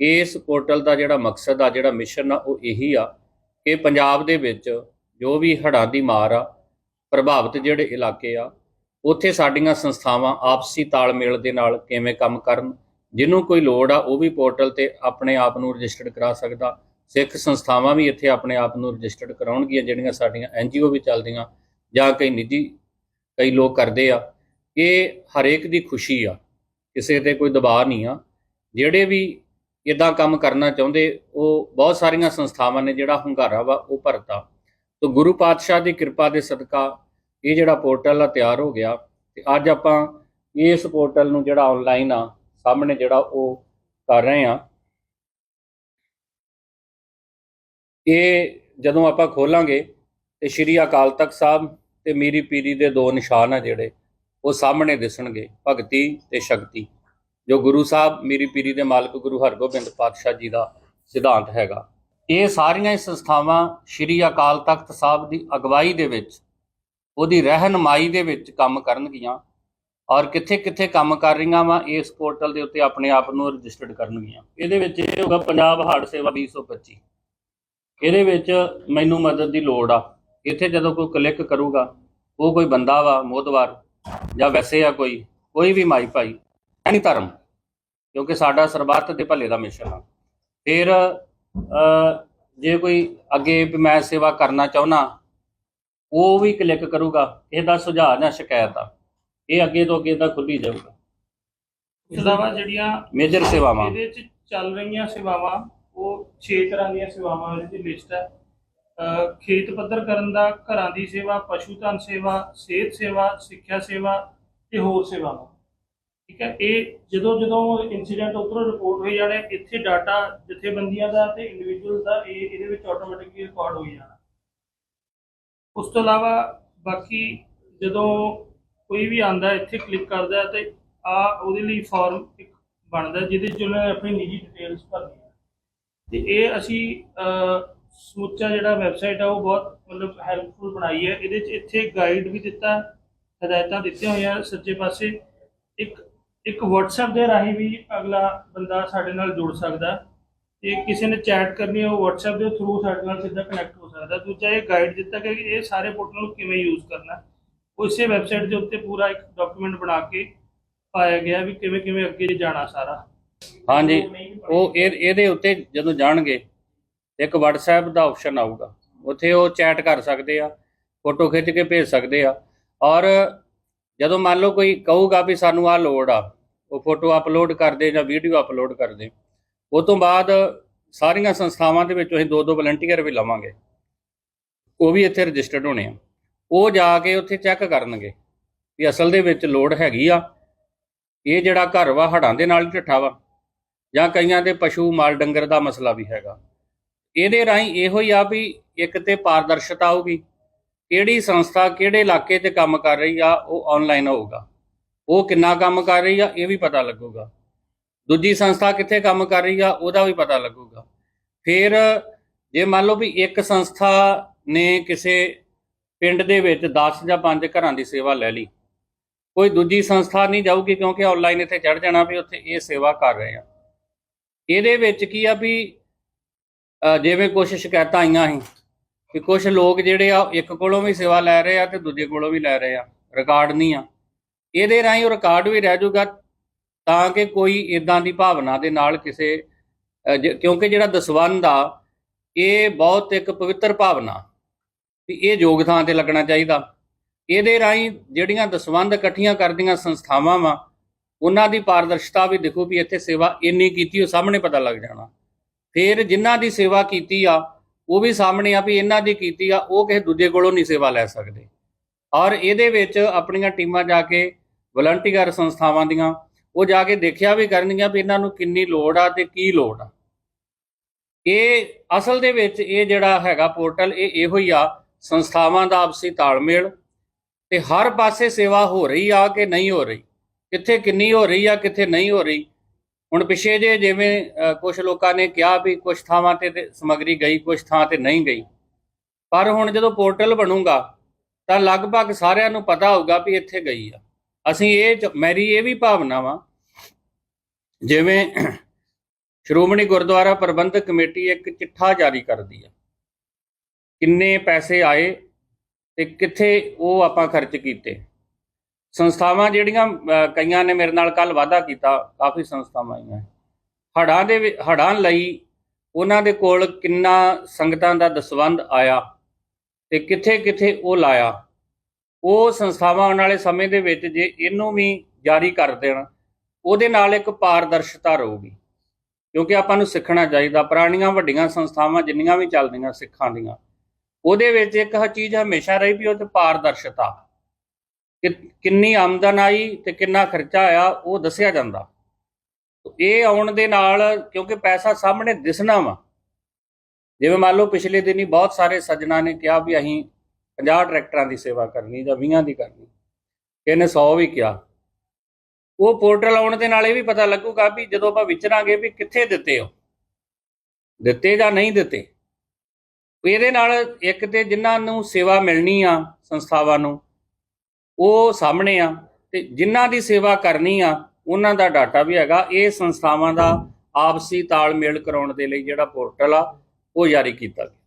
ਇਸ ਪੋਰਟਲ ਦਾ ਜਿਹੜਾ ਮਕਸਦ ਆ, ਜਿਹੜਾ ਮਿਸ਼ਨ ਆ, ਉਹ ਇਹੀ ਆ ਕਿ ਪੰਜਾਬ ਦੇ ਵਿੱਚ ਜੋ ਵੀ ਹੜ੍ਹਾਂ ਦੀ ਮਾਰ ਆ, ਪ੍ਰਭਾਵਿਤ ਜਿਹੜੇ ਇਲਾਕੇ ਆ, ਉੱਥੇ ਸਾਡੀਆਂ ਸੰਸਥਾਵਾਂ ਆਪਸੀ ਤਾਲਮੇਲ ਦੇ ਨਾਲ ਕਿਵੇਂ ਕੰਮ ਕਰਨ, ਜਿਹਨੂੰ ਕੋਈ ਲੋੜ ਆ, ਉਹ ਵੀ ਪੋਰਟਲ ਤੇ ਆਪਣੇ ਆਪ ਨੂੰ ਰਜਿਸਟਰਡ ਕਰਾ ਸਕਦਾ। ਸਿੱਖ ਸੰਸਥਾਵਾਂ ਵੀ ਇੱਥੇ ਆਪਣੇ ਆਪ ਨੂੰ ਰਜਿਸਟਰਡ ਕਰਾਉਣਗੀਆਂ, ਜਿਹੜੀਆਂ ਸਾਡੀਆਂ ਐਨਜੀਓ ਵੀ ਚੱਲਦੀਆਂ, ਜਾਂ ਕਈ ਨਿੱਜੀ, ਕਈ ਲੋਕ ਕਰਦੇ ਆ। ਇਹ ਹਰੇਕ ਦੀ ਖੁਸ਼ੀ ਆ, ਕਿਸੇ ਤੇ ਕੋਈ ਦਬਾਅ ਨਹੀਂ ਆ। ਜਿਹੜੇ ਵੀ ਇਦਾਂ ਕੰਮ ਕਰਨਾ ਚਾਹੁੰਦੇ, ਉਹ ਬਹੁਤ ਸਾਰੀਆਂ ਸੰਸਥਾਵਾਂ ਨੇ ਜਿਹੜਾ ਹੁੰਗਾਰਾ ਵਾ, ਉਹ ਭਰਤਾ। ਤੋ ਗੁਰੂ ਪਾਤਸ਼ਾਹ ਦੀ ਕਿਰਪਾ ਦੇ ਸਦਕਾ ਇਹ ਜਿਹੜਾ ਪੋਰਟਲ ਆ, ਤਿਆਰ ਹੋ ਗਿਆ। ਤੇ ਅੱਜ ਆਪਾਂ ਇਸ ਪੋਰਟਲ ਨੂੰ ਜਿਹੜਾ ਆਨਲਾਈਨ ਆ, ਸਾਹਮਣੇ ਜਿਹੜਾ ਉਹ ਕਰ ਰਹੇ ਆ। ਇਹ ਜਦੋਂ ਆਪਾਂ ਖੋਲਾਂਗੇ, ਤੇ ਸ਼੍ਰੀ ਅਕਾਲ ਤਖਤ ਸਾਹਿਬ ਤੇ ਮੀਰੀ ਪੀਰੀ ਦੇ ਦੋ ਨਿਸ਼ਾਨ ਆ ਜਿਹੜੇ, ਉਹ ਸਾਹਮਣੇ ਦਿਸਣਗੇ, ਭਗਤੀ ਤੇ ਸ਼ਕਤੀ। ਜੋ ਗੁਰੂ ਸਾਹਿਬ ਮੀਰੀ ਪੀਰੀ ਦੇ ਮਾਲਕ ਗੁਰੂ ਹਰਗੋਬਿੰਦ ਪਾਤਸ਼ਾਹ ਜੀ ਦਾ ਸਿਧਾਂਤ ਹੈਗਾ। ਇਹ ਸਾਰੀਆਂ ਹੀ ਸੰਸਥਾਵਾਂ ਸ਼੍ਰੀ ਅਕਾਲ ਤਖਤ ਸਾਹਿਬ ਦੀ ਅਗਵਾਈ ਦੇ ਵਿੱਚ, ਉਹਦੀ ਰਹਿਨਮਾਈ ਦੇ ਵਿੱਚ ਕੰਮ ਕਰਨਗੀਆਂ ਔਰ ਕਿੱਥੇ ਕਿੱਥੇ ਕੰਮ ਕਰ ਰਹੀਆਂ ਵਾ, ਇਸ ਪੋਰਟਲ ਦੇ ਉੱਤੇ ਆਪਣੇ ਆਪ ਨੂੰ ਰਜਿਸਟਰਡ ਕਰਨਗੀਆਂ। ਇਹਦੇ ਵਿੱਚ ਇਹ ਹੋਗਾ ਪੰਜਾਬ ਹਾਰਟ ਸੇਵਾ 225 ਇਹਦੇ ਵਿੱਚ ਮੈਨੂੰ ਮਦਦ ਦੀ ਲੋੜ ਆ। ਇੱਥੇ ਜਦੋਂ ਕੋਈ ਕਲਿੱਕ ਕਰੂਗਾ, ਉਹ ਕੋਈ ਬੰਦਾ ਵਾ ਮੋਦਵਾਰ ਜਾਂ ਵੈਸੇ ਆ ਕੋਈ ਕੋਈ ਵੀ ਮਾਈ ਭਾਈ, ਐਨੀ ਧਰਮ। ਕਿਉਂਕਿ ਸਾਡਾ ਸਰਬੱਤ ਦੇ ਭਲੇ ਦਾ ਮਿਸ਼ਨ ਆ। ਫਿਰ ਜੇ ਕੋਈ ਅੱਗੇ ਵੀ ਮੈਂ ਸੇਵਾ ਕਰਨਾ ਚਾਹੁੰਨਾ ਉਹ ਵੀ ਕਲਿੱਕ ਕਰੂਗਾ ਇਹਦਾ ਸੁਝਾਅ ਜਾਂ ਸ਼ਿਕਾਇਤ ਆ ਇਹ ਅੱਗੇ ਤੋਂ ਅੱਗੇ ਦਾ ਖੁੱਲੀ ਜਾਊਗਾ। ਤੋਂ ਇਲਾਵਾ ਜਿਹੜੀਆਂ ਮੇਜਰ ਸੇਵਾਵਾਂ। ਇਹਦੇ ਵਿੱਚ ਚੱਲ ਰਹੀਆਂ ਸੇਵਾਵਾਂ ਉਹ 6 ਤਰ੍ਹਾਂ ਦੀਆਂ ਸੇਵਾਵਾਂ ਇਹਦੀ ਲਿਸਟ ਹੈ। ਖੇਤ ਪੱਧਰ ਕਰਨ ਦਾ ਘਰਾਂ ਦੀ ਸੇਵਾ ਪਸ਼ੂ ਧਨ ਸੇਵਾ ਸਿਹਤ ਸੇਵਾ ਸਿੱਖਿਆ ਸੇਵਾ ਤੇ ਹੋਰ ਸੇਵਾਵਾਂ। ਠੀਕ ਹੈ, ਇਹ ਜਦੋਂ ਜਦੋਂ ਇਨਸੀਡੈਂਟ ਉਧਰੋਂ ਰਿਪੋਰਟ ਹੋਈ ਜਾਣੇ, ਇੱਥੇ ਡਾਟਾ ਜਥੇਬੰਦੀਆਂ ਦਾ ਤੇ ਇੰਡੀਵਿਜੂਅਲ ਦਾ, ਇਹ ਇਹਦੇ ਵਿੱਚ ਆਟੋਮੈਟਿਕਲੀ ਰਿਕਾਰਡ ਹੋਈ ਜਾਣਾ। ਉਸ ਤੋਂ ਇਲਾਵਾ ਬਾਕੀ ਜਦੋਂ ਕੋਈ ਵੀ ਆਂਦਾ ਇੱਥੇ ਕਲਿੱਕ ਕਰਦਾ ਹੈ ਤੇ ਆ ਉਹਦੇ ਲਈ ਫਾਰਮ ਇੱਕ ਬਣਦਾ ਜਿਹਦੇ ਚ ਉਹਨੇ ਆਪਣੀ ਨਿੱਜੀ ਡਿਟੇਲਸ ਭਰਨੀਆਂ ਤੇ ਇਹ ਅਸੀਂ ਸਮੁੱਚਾ ਜਿਹੜਾ ਵੈਬਸਾਈਟ ਆ, ਉਹ ਬਹੁਤ ਮਤਲਬ ਹੈਲਪਫੁਲ ਬਣਾਈ ਹੈ। ਇਹਦੇ ਚ ਇੱਥੇ ਗਾਈਡ ਵੀ ਦਿੱਤਾ, ਹਦਾਇਤਾਂ ਦਿੱਤੀਆਂ ਹੋਈਆਂ ਸੱਜੇ ਪਾਸੇ। ਇੱਕ ਇੱਕ WhatsApp ਦੇ ਰਾਹੀਂ ਵੀ ਅਗਲਾ ਬੰਦਾ ਸਾਡੇ ਨਾਲ ਜੁੜ ਸਕਦਾ। ਤੇ ਕਿਸੇ ਨੇ ਚੈਟ ਕਰਨੀ ਹੈ, ਉਹ WhatsApp ਦੇ ਥਰੂ ਸਾਡੇ ਨਾਲ ਸਿੱਧਾ ਕਨੈਕਟ ਹੋ ਸਕਦਾ। ਦੂਜਾ ਇਹ ਗਾਈਡ ਦਿੱਤਾ ਗਿਆ ਕਿ ਇਹ ਸਾਰੇ ਪੋਰਟਲ ਨੂੰ ਕਿਵੇਂ ਯੂਜ਼ ਕਰਨਾ। ਹੈ। ਵੈਬਸਾਈਟ ਦੇ ਉੱਤੇ ਪੂਰਾ ਇੱਕ ਡਾਕੂਮੈਂਟ ਬਣਾ ਕੇ ਪਾਇਆ ਗਿਆ ਵੀ ਕਿਵੇਂ ਕਿਵੇਂ ਅੱਗੇ ਜਾਣਾ ਸਾਰਾ। ਹਾਂਜੀ, ਉਹ ਇਹ, ਇਹਦੇ ਉੱਤੇ ਜਦੋਂ ਜਾਣਗੇ, ਇੱਕ WhatsApp ਦਾ ਆਪਸ਼ਨ ਆਊਗਾ। ਉੱਥੇ ਉਹ ਚੈਟ ਕਰ ਸਕਦੇ ਆ ਫੋਟੋ ਖਿੱਚ ਕੇ ਭੇਜ ਸਕਦੇ ਆ। ਔਰ ਜਦੋਂ ਮੰਨ ਲਓ ਕੋਈ ਕਹੂਗਾ ਵੀ ਸਾਨੂੰ ਆ ਲੋੜ ਆ, ਉਹ ਫੋਟੋ ਅਪਲੋਡ ਕਰਦੇ ਜਾਂ ਵੀਡੀਓ ਅਪਲੋਡ ਕਰਦੇ, ਉਹ ਤੋਂ ਬਾਅਦ ਸਾਰੀਆਂ ਸੰਸਥਾਵਾਂ ਦੇ ਵਿੱਚ ਅਸੀਂ ਦੋ ਦੋ ਵਲੰਟੀਅਰ ਵੀ ਲਵਾਂਗੇ। ਉਹ ਵੀ ਇੱਥੇ ਰਜਿਸਟਰਡ ਹੋਣੇ ਆ। ਉਹ ਜਾ ਕੇ ਉੱਥੇ ਚੈੱਕ ਕਰਨਗੇ ਵੀ ਅਸਲ ਦੇ ਵਿੱਚ ਲੋੜ ਹੈਗੀ ਆ, ਇਹ ਜਿਹੜਾ ਘਰ ਵਾ ਹੜਾਂ ਦੇ ਨਾਲ ਹੀ ਢੱਠਾ ਵਾ, ਜਾਂ ਕਈਆਂ ਦੇ ਪਸ਼ੂ ਮਾਲ ਡੰਗਰ ਦਾ ਮਸਲਾ ਵੀ ਹੈਗਾ। ਇਹਦੇ ਰਾਹੀਂ ਇਹੋ ਹੀ ਆ ਵੀ ਇੱਕ ਤੇ ਪਾਰਦਰਸ਼ਤਾ ਆਊਗੀ ਕਿਹੜੀ ਸੰਸਥਾ ਕਿਹੜੇ ਇਲਾਕੇ 'ਚ ਕੰਮ ਕਰ ਰਹੀ ਆ, ਉਹ ਆਨਲਾਈਨ ਹੋਊਗਾ। ਉਹ ਕਿੰਨਾ ਕੰਮ ਕਰ ਰਹੀ ਆ, ਇਹ ਵੀ ਪਤਾ ਲੱਗੂਗਾ। ਦੂਜੀ ਸੰਸਥਾ ਕਿੱਥੇ ਕੰਮ ਕਰ ਰਹੀ ਆ, ਉਹਦਾ ਵੀ ਪਤਾ ਲੱਗੂਗਾ। ਫਿਰ ਜੇ ਮੰਨ ਲਓ ਵੀ ਇੱਕ ਸੰਸਥਾ ਨੇ ਕਿਸੇ ਪਿੰਡ ਦੇ ਵਿੱਚ 10 ਜਾਂ 5 ਘਰਾਂ ਦੀ ਸੇਵਾ ਲੈ ਲਈ, ਕੋਈ ਦੂਜੀ ਸੰਸਥਾ ਨਹੀਂ ਜਾਊਗੀ ਕਿਉਂਕਿ ਆਨਲਾਈਨ ਇੱਥੇ ਚੜ ਜਾਣਾ ਵੀ ਉੱਥੇ ਇਹ ਸੇਵਾ ਕਰ ਰਹੇ ਆ। ਇਹਦੇ ਵਿੱਚ ਕੀ ਆ ਵੀ ਜਿਵੇਂ ਕੁਝ ਸ਼ਿਕਾਇਤਾਂ ਆਈਆਂ ਸੀ ਕਿ ਕੁਝ ਲੋਕ ਜਿਹੜੇ ਆ, ਇੱਕ ਕੋਲੋਂ ਵੀ ਸੇਵਾ ਲੈ ਰਹੇ ਆ ਤੇ ਦੂਜੇ ਕੋਲੋਂ ਵੀ ਲੈ ਰਹੇ ਆ, ਰਿਕਾਰਡ ਨਹੀਂ ਆ। ਇਹਦੇ ਰਾਹੀਂ ਉਹ ਰਿਕਾਰਡ ਵੀ ਰਹਿ ਜਾਊਗਾ ਤਾਂ ਕਿ ਕੋਈ ਇਦਾਂ ਦੀ ਭਾਵਨਾ ਦੇ ਨਾਲ ਕਿਸੇ ਕਿਉਂਕਿ ਜਿਹੜਾ ਦਸਵੰਧ ਆ, ਇਹ ਬਹੁਤ ਇੱਕ ਪਵਿੱਤਰ ਭਾਵਨਾ ਵੀ ਇਹ ਯੋਗ ਥਾਂ ਤੇ ਲੱਗਣਾ ਚਾਹੀਦਾ। ਇਹਦੇ ਰਾਹੀਂ ਜਿਹੜੀਆਂ ਦਸਵੰਧ ਇਕੱਠੀਆਂ ਕਰਦੀਆਂ ਸੰਸਥਾਵਾਂ ਵਾ, ਉਹਨਾਂ ਦੀ ਪਾਰਦਰਸ਼ਤਾ ਵੀ ਦੇਖੋ ਵੀ ਇੱਥੇ ਸੇਵਾ ਇੰਨੀ ਕੀਤੀ, ਉਹ ਸਾਹਮਣੇ ਪਤਾ ਲੱਗ ਜਾਣਾ। ਫਿਰ ਜਿਨ੍ਹਾਂ ਦੀ ਸੇਵਾ ਕੀਤੀ ਆ ਉਹ ਵੀ ਸਾਹਮਣੇ ਆ ਵੀ ਇਹਨਾਂ ਦੀ ਕੀਤੀ ਆ, ਉਹ ਕਿਸੇ ਦੂਜੇ ਕੋਲੋਂ ਨਹੀਂ ਸੇਵਾ ਲੈ ਸਕਦੇ। ਔਰ ਇਹਦੇ ਵਿੱਚ ਆਪਣੀਆਂ ਟੀਮਾਂ ਜਾ ਕੇ ਵਲੰਟੀਅਰ ਸੰਸਥਾਵਾਂ ਦੀਆਂ, ਉਹ ਜਾ ਕੇ ਦੇਖਿਆ ਵੀ ਕਰਨਗੀਆਂ ਵੀ ਇਹਨਾਂ ਨੂੰ ਕਿੰਨੀ ਲੋੜ ਆ ਤੇ ਕੀ ਲੋੜ ਆ। ਇਹ ਅਸਲ ਦੇ ਵਿੱਚ ਇਹ ਜਿਹੜਾ ਹੈਗਾ ਪੋਰਟਲ, ਇਹ ਇਹੋ ਹੀ ਆ, ਸੰਸਥਾਵਾਂ ਦਾ ਆਪਸੀ ਤਾਲਮੇਲ ਤੇ ਹਰ ਪਾਸੇ ਸੇਵਾ ਹੋ ਰਹੀ ਆ ਕਿ ਨਹੀਂ ਹੋ ਰਹੀ, ਕਿੱਥੇ ਕਿੰਨੀ ਹੋ ਰਹੀ ਆ, ਕਿੱਥੇ ਨਹੀਂ ਹੋ ਰਹੀ ਹੁਣ ਪਿਛੇ ਜੇ ਜਿਵੇਂ ਕੁਝ ਲੋਕਾਂ ਨੇ ਕਿਹਾ ਵੀ ਕੁਝ ਥਾਵਾਂ ਤੇ ਤੇ ਸਮੱਗਰੀ ਗਈ ਕੁਝ ਥਾਂ ਤੇ ਨਹੀਂ ਗਈ। ਪਰ ਹੁਣ ਜਦੋਂ ਪੋਰਟਲ ਬਣੂਗਾ, ਤਾਂ ਲਗਭਗ ਸਾਰਿਆਂ ਨੂੰ ਪਤਾ ਹੋਊਗਾ ਵੀ ਇੱਥੇ ਗਈ ਆ। ਅਸੀਂ ਇਹ ਚ- ਮੇਰੀ ਇਹ ਵੀ ਭਾਵਨਾ ਵਾ, ਜਿਵੇਂ ਸ਼੍ਰੋਮਣੀ ਗੁਰਦੁਆਰਾ ਪ੍ਰਬੰਧਕ ਕਮੇਟੀ ਇੱਕ ਚਿੱਠਾ ਜਾਰੀ ਕਰਦੀ ਆ। ਕਿੰਨੇ ਪੈਸੇ ਆਏ ਤੇ ਕਿੱਥੇ ਉਹ ਆਪਾਂ ਖਰਚ ਕੀਤੇ। ਸੰਸਥਾਵਾਂ ਜਿਹੜੀਆਂ ਕਈਆਂ ਨੇ ਮੇਰੇ ਨਾਲ ਕੱਲ ਵਾਅਦਾ ਕੀਤਾ, ਕਾਫੀ ਸੰਸਥਾਵਾਂ ਆਈਆਂ ਹੜਾਂ ਦੇ ਵਿ- ਹੜ੍ਹਾਂ ਲਈ ਉਹਨਾਂ ਦੇ ਕੋਲ ਕਿੰਨਾ ਸੰਗਤਾਂ ਦਾ ਦਸਵੰਧ ਆਇਆ ਤੇ ਕਿੱਥੇ ਕਿੱਥੇ ਉਹ ਲਾਇਆ, ਉਹ ਸੰਸਥਾਵਾਂ ਆਉਣ ਵਾਲੇ ਸਮੇਂ ਦੇ ਵਿੱਚ ਜੇ ਇਹਨੂੰ ਵੀ ਜਾਰੀ ਕਰ ਦੇਣ, ਉਹਦੇ ਨਾਲ ਇੱਕ ਪਾਰਦਰਸ਼ਤਾ ਰਹੂਗੀ। ਕਿਉਂਕਿ ਆਪਾਂ ਨੂੰ ਸਿੱਖਣਾ ਚਾਹੀਦਾ, ਪੁਰਾਣੀਆਂ ਵੱਡੀਆਂ ਸੰਸਥਾਵਾਂ ਜਿੰਨੀਆਂ ਵੀ ਚੱਲਦੀਆਂ, ਸਿੱਖਾਂ ਦੀਆਂ, ਉਹਦੇ ਵਿੱਚ ਇੱਕ ਚੀਜ਼ ਹਮੇਸ਼ਾ ਰਹੀ ਵੀ ਉਹ ਤੇ ਪਾਰਦਰਸ਼ਤਾ। ਕਿ ਕਿੰਨੀ ਆਮਦਨ ਆਈ ਤੇ ਕਿੰਨਾ ਖਰਚਾ ਆਇਆ, ਉਹ ਦੱਸਿਆ ਜਾਂਦਾ। ਇਹ ਆਉਣ ਦੇ ਨਾਲ, ਕਿਉਂਕਿ ਪੈਸਾ ਸਾਹਮਣੇ ਦਿਸਣਾ ਵਾ। ਜਿਵੇਂ ਮੰਨ ਲਓ ਪਿਛਲੇ ਦਿਨੀ ਬਹੁਤ ਸਾਰੇ ਸੱਜਣਾ ਨੇ ਕਿਹਾ ਵੀ ਅਸੀਂ 50 ਟਰੈਕਟਰਾਂ ਦੀ ਸੇਵਾ ਕਰਨੀ ਜਾਂ 20 ਦੀ ਕਰਨੀ। ਕਿਹਨੇ 100 ਵੀ ਕਿਹਾ। ਉਹ ਪੋਰਟਲ ਆਉਣ ਦੇ ਨਾਲ ਇਹ ਵੀ ਪਤਾ ਲੱਗੂਗਾ ਵੀ ਜਦੋਂ ਆਪਾਂ ਵਿਚਰਾਂਗੇ ਵੀ ਕਿੱਥੇ ਦਿੱਤੇ ਹੋ ਦਿੱਤੇ ਜਾਂ ਨਹੀਂ ਦਿੱਤੇ। ਇਹਦੇ ਨਾਲ ਇੱਕ ਤੇ ਜਿਨ੍ਹਾਂ ਨੂੰ ਸੇਵਾ ਮਿਲਣੀ ਆ ਸੰਸਥਾਵਾਂ ਨੂੰ ਉਹ ਸਾਹਮਣੇ ਆ ਤੇ ਜਿਨ੍ਹਾਂ ਦੀ ਸੇਵਾ ਕਰਨੀ ਆ, ਉਹਨਾਂ ਦਾ ਡਾਟਾ ਵੀ ਹੈਗਾ। ਇਹ ਸੰਸਥਾਵਾਂ ਦਾ ਆਪਸੀ ਤਾਲਮੇਲ ਕਰਾਉਣ ਦੇ ਲਈ ਜਿਹੜਾ ਪੋਰਟਲ ਆ, ਉਹ ਜਾਰੀ ਕੀਤਾ ਗਿਆ।